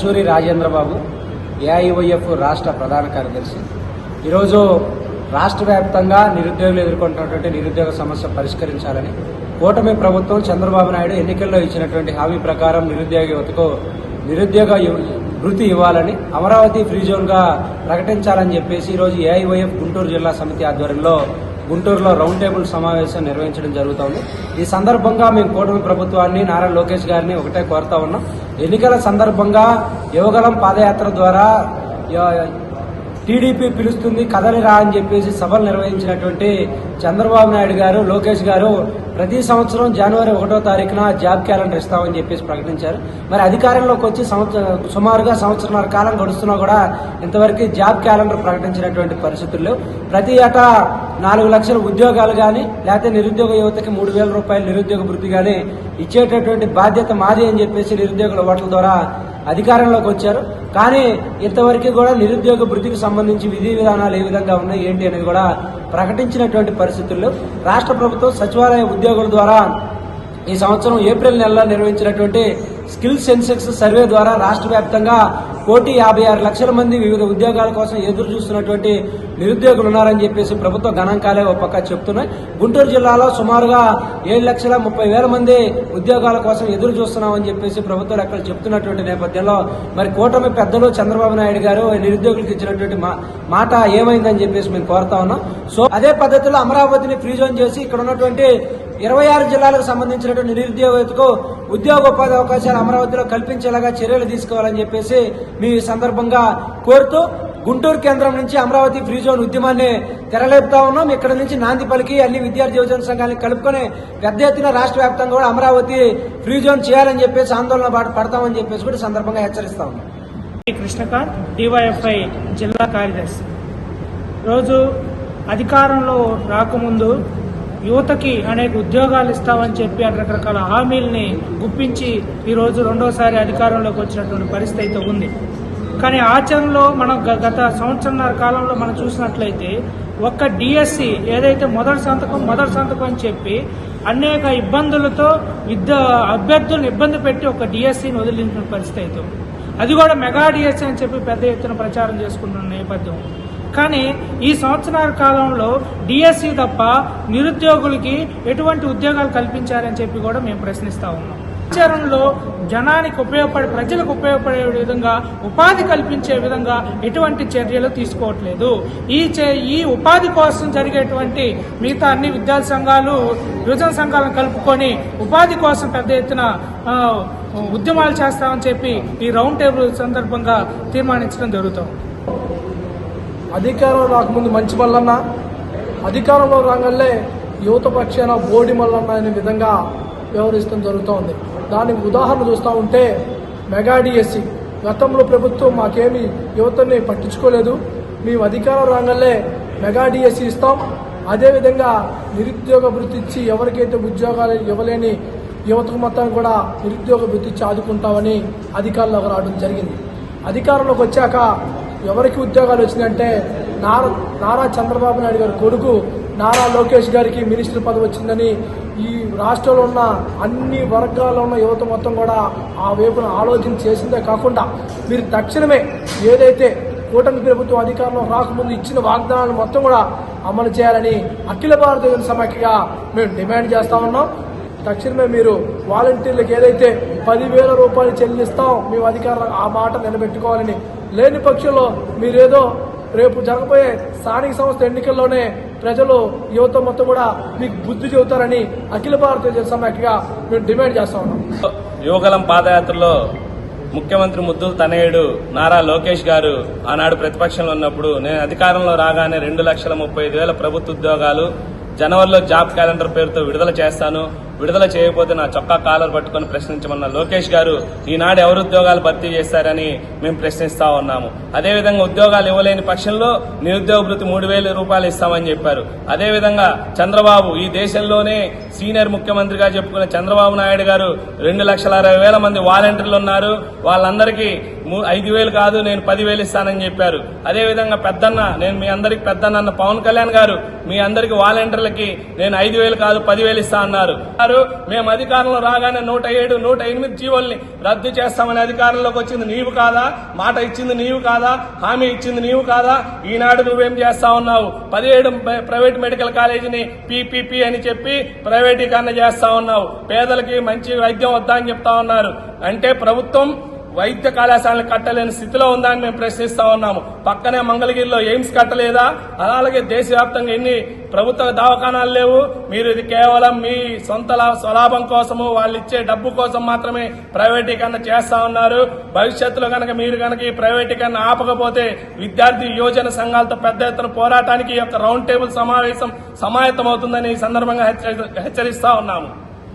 Paruchuri Rajendra Babu AIYF రాష్ట్ర ప్రధాన కార్యదర్శి. ఈరోజు రాష్ట్ర వ్యాప్తంగా నిరుద్యోగులు ఎదుర్కొంటున్నటువంటి నిరుద్యోగ సమస్య పరిష్కరించాలని కూటమి ప్రభుత్వం చంద్రబాబు నాయుడు ఎన్నికల్లో ఇచ్చినటువంటి హామీ ప్రకారం నిరుద్యోగ యువతకు నిరుద్యోగ వృత్తి ఇవ్వాలని అమరావతి ఫ్రీ జోన్గా ప్రకటించాలని చెప్పేసి ఈరోజు ఏఐవైఎఫ్ గుంటూరు జిల్లా సమితి ఆధ్వర్యంలో గుంటూరులో రౌండ్ టేబుల్ సమావేశం నిర్వహించడం జరుగుతోంది. ఈ సందర్భంగా మేము కూటమి ప్రభుత్వాన్ని నారా లోకేష్ గారిని ఒకటే కోరుతా ఉన్నాం. ఎన్నికల సందర్భంగా యువగలం పాదయాత్ర ద్వారా టీడీపీ పిలుస్తుంది కదలిరా అని చెప్పేసి సభలు నిర్వహించినటువంటి చంద్రబాబు నాయుడు గారు లోకేష్ గారు ప్రతి సంవత్సరం జనవరి ఒకటో తారీఖున జాబ్ క్యాలెండర్ ఇస్తామని చెప్పేసి ప్రకటించారు. మరి అధికారంలోకి వచ్చి సంవత్సరం సుమారుగా సంవత్సరాల కాలం గడుస్తున్నా కూడా ఇంతవరకు జాబ్ క్యాలెండర్ ప్రకటించినటువంటి పరిస్థితుల్లో ప్రతి ఏటా నాలుగు లక్షల ఉద్యోగాలు కానీ లేకపోతే నిరుద్యోగ యువతకి మూడు వేల రూపాయల నిరుద్యోగ వృత్తి కానీ ఇచ్చేటటువంటి బాధ్యత మాది అని చెప్పేసి నిరుద్యోగుల ఓట్ల ద్వారా అధికారంలోకి వచ్చారు. కానీ ఇంతవరకు కూడా నిరుద్యోగ వృద్ధికి సంబంధించి విధి విధానాలు ఏ విధంగా ఉన్నాయి ఏంటి అనేది కూడా ప్రకటించినటువంటి పరిస్థితుల్లో రాష్ట్ర ప్రభుత్వం సచివాలయ ఉద్యోగుల ద్వారా ఈ సంవత్సరం ఏప్రిల్ నెలలో నిర్వహించినటువంటి స్కిల్ సెన్సెక్స్ సర్వే ద్వారా రాష్ట్ర వ్యాప్తంగా కోటి యాభై ఆరు లక్షల మంది వివిధ ఉద్యోగాల కోసం ఎదురు చూస్తున్నటువంటి నిరుద్యోగులు ఉన్నారని చెప్పేసి ప్రభుత్వ గణాంకాలే ఒక పక్క చెప్తున్నాయి. గుంటూరు జిల్లాలో సుమారుగా ఏడు లక్షల ముప్పై వేల మంది ఉద్యోగాల కోసం ఎదురు చూస్తున్నామని చెప్పేసి ప్రభుత్వ లెక్కలు చెప్తున్నటువంటి నేపథ్యంలో మరి కూటమి పెద్దలు చంద్రబాబు నాయుడు గారు నిరుద్యోగులకు ఇచ్చినటువంటి మా- మాట ఏమైందని చెప్పేసి మేము కోరుతా ఉన్నాం. సో అదే పద్ధతిలో అమరావతిని ఫ్రీ జోన్ చేసి ఇక్కడ ఉన్నటువంటి ఇరవై ఆరు జిల్లాలకు సంబంధించినటువంటి నిరుద్యోగతకు ఉద్యోగ ఉపాధి అవకాశాలు అమరావతిలో కల్పించేలాగా చర్యలు తీసుకోవాలని చెప్పేసి మీ సందర్భంగా కోరుతూ గుంటూరు కేంద్రం నుంచి అమరావతి ఫ్రీ జోన్ ఉద్యమాన్ని తెరలేపుతా ఉన్నాం. ఇక్కడ నుంచి నాంది పలికి అన్ని విద్యార్థి యువజన సంఘాలను కలుపుకొని పెద్ద ఎత్తున రాష్ట్ర వ్యాప్తంగా కూడా అమరావతి ఫ్రీ జోన్ చేయాలని చెప్పేసి ఆందోళన పడతామని చెప్పేసి కూడా సందర్భంగా హెచ్చరిస్తా ఉన్నాం. కృష్ణకాంత్ డివైఎఫ్ఐ జిల్లా కార్యదర్శి. రోజు అధికారంలో రాకముందు యువతకి అనేక ఉద్యోగాలు ఇస్తామని చెప్పి రకరకాల హామీల్ని గుప్పించి ఈరోజు రెండోసారి అధికారంలోకి వచ్చినటువంటి పరిస్థితి అయితే ఉంది. కానీ ఆచరణలో మనం గత సంవత్సరంన్నర కాలంలో మనం చూసినట్లయితే ఒక్క డిఎస్సి ఏదైతే మొదటి సంతకం మొదటి సంతకం అని చెప్పి అనేక ఇబ్బందులతో విద్య అభ్యర్థులను ఇబ్బంది పెట్టి ఒక డిఎస్సిని వదిలించిన పరిస్థితి అయితే అది కూడా మెగా డిఎస్సి అని చెప్పి పెద్ద ఎత్తున ప్రచారం చేసుకుంటున్న నేపథ్యం కానీ ఈ సంవత్సరాల కాలంలో డిఎస్సి తప్ప నిరుద్యోగులకి ఎటువంటి ఉద్యోగాలు కల్పించారని చెప్పి కూడా మేము ప్రశ్నిస్తా ఉన్నాం. ఆచరణలో జనానికి ఉపయోగపడే ప్రజలకు ఉపయోగపడే విధంగా ఉపాధి కల్పించే విధంగా ఎటువంటి చర్యలు తీసుకోవట్లేదు. ఈ చే- ఈ ఉపాధి కోసం జరిగేటువంటి మిగతా అన్ని విద్యార్థి సంఘాలు యువజన సంఘాలను కలుపుకొని ఉపాధి కోసం పెద్ద ఎత్తున ఉద్యమాలు చేస్తామని చెప్పి ఈ రౌండ్ టేబుల్ సందర్భంగా తీర్మానించడం జరుగుతుంది. అధికారం రాకముందు మంచి మల్లన్న అధికారంలో రాగల్లే యువత పక్షాన బోడి మల్లన్న అనే విధంగా వ్యవహరిస్తాం జరుగుతోంది. దానికి ఉదాహరణ చూస్తూ ఉంటే మెగా డిఎస్సి గతంలో ప్రభుత్వం మాకేమి యువతని పట్టించుకోలేదు. మేము అధికారం రాగల్లే మెగా డిఎస్సి ఇస్తాం. అదేవిధంగా నిరుద్యోగ వృత్తి ఇచ్చి ఎవరికైతే ఉద్యోగాలు ఇవ్వలేని యువతకు మొత్తం కూడా నిరుద్యోగ వృత్తి ఇచ్చి ఆదుకుంటామని అధికారంలోకి రావడం జరిగింది. అధికారంలోకి వచ్చాక ఎవరికి ఉద్యోగాలు వచ్చిందంటే నారా నారా చంద్రబాబు నాయుడు గారి కొడుకు నారా లోకేష్ గారికి మినిస్టర్ పదవి వచ్చిందని ఈ రాష్ట్రంలో ఉన్న అన్ని వర్గాల్లో ఉన్న యువత మొత్తం కూడా ఆ వైపున ఆలోచన చేసిందే కాకుండా మీరు తక్షణమే ఏదైతే కూటమి ప్రభుత్వం అధికారంలో రాకముందు ఇచ్చిన వాగ్దానాలు మొత్తం కూడా అమలు చేయాలని అఖిల భారతీయ సమాఖ్యగా మేము డిమాండ్ చేస్తా ఉన్నాం. తక్షణమే మీరు వాలంటీర్లకు ఏదైతే పదివేల రూపాయలు చెల్లిస్తాం మేము అధికారులు ఆ మాట నిలబెట్టుకోవాలని లేని పక్షంలో మీరేదో రేపు జరగబోయే స్థానిక సంస్థ ఎన్నికల్లోనే ప్రజలు యువత మొత్తం కూడా మీకు బుద్ధి చెబుతారని అఖిల భారతీయ సమాఖ్యగా మేము డిమాండ్ చేస్తా ఉన్నాం. యువగలం పాదయాత్రలో ముఖ్యమంత్రి ముద్దుల తనయుడు నారా లోకేష్ గారు ఆనాడు ప్రతిపక్షంలో ఉన్నప్పుడు నేను అధికారంలో రాగానే రెండు లక్షల ముప్పై ఐదు వేల ప్రభుత్వ ఉద్యోగాలు జనవరిలో జాబ్ క్యాలెండర్ పేరుతో విడుదల చేస్తాను. విడుదల చేయకపోతే నా చొక్కా కాలర్ పట్టుకొని ప్రశ్నించమన్న లోకేష్ గారు ఈనాడు ఎవరు ఉద్యోగాలు భర్తీ చేస్తారని మేము ప్రశ్నిస్తా ఉన్నాము. అదేవిధంగా ఉద్యోగాలు ఇవ్వలేని పక్షంలో నిరుద్యోగ భృతి మూడు వేల రూపాయలు ఇస్తామని చెప్పారు. అదేవిధంగా చంద్రబాబు ఈ దేశంలోనే సీనియర్ ముఖ్యమంత్రిగా చెప్పుకున్న చంద్రబాబు నాయుడు గారు రెండు లక్షల అరవై వేల మంది వాలంటీర్లు ఉన్నారు. వాళ్ళందరికీ ఐదు వేలు కాదు నేను పదివేలు ఇస్తానని చెప్పారు. అదేవిధంగా పెద్దన్న నేను మీ అందరికి పెద్దన్న పవన్ కళ్యాణ్ గారు మీ అందరికి వాలంటీర్లకి నేను ఐదు వేలు కాదు పదివేలు ఇస్తా అన్నారు. మేము అధికారంలో రాగానే నూట ఏడు నూట ఎనిమిది జీవోల్ని రద్దు చేస్తామని అధికారంలోకి వచ్చింది నీవు కాదా? మాట ఇచ్చింది నీవు కాదా? హామీ ఇచ్చింది నీవు కాదా? ఈనాడు నువ్వేం చేస్తా ఉన్నావు? పదిహేడు ప్రైవేట్ మెడికల్ కాలేజీని పీపీపీ అని చెప్పి ప్రైవేటీకరణ చేస్తా ఉన్నావు. పేదలకి మంచి వైద్యం వద్దా అని చెప్తా ఉన్నారు. అంటే ప్రభుత్వం వైద్య కళాశాలను కట్టలేని స్థితిలో ఉందని మేము ప్రశ్నిస్తా ఉన్నాము. పక్కనే మంగళగిరిలో ఎయిమ్స్ కట్టలేదా? అలాగే దేశవ్యాప్తంగా ఎన్ని ప్రభుత్వ దవాఖానాలు లేవు? మీరు ఇది కేవలం మీ సొంత స్వలాభం కోసము వాళ్ళు ఇచ్చే డబ్బు కోసం మాత్రమే ప్రైవేటీకరణ చేస్తా ఉన్నారు. భవిష్యత్తులో కనుక మీరు కనుక ఈ ప్రైవేటీకరణ ఆపకపోతే విద్యార్థి యువజన సంఘాలతో పెద్ద ఎత్తున పోరాటానికి ఈ యొక్క రౌండ్ టేబుల్ సమావేశం సమాయత్తమవుతుందని ఈ సందర్భంగా హెచ్చరి- హెచ్చరిస్తా ఉన్నాము.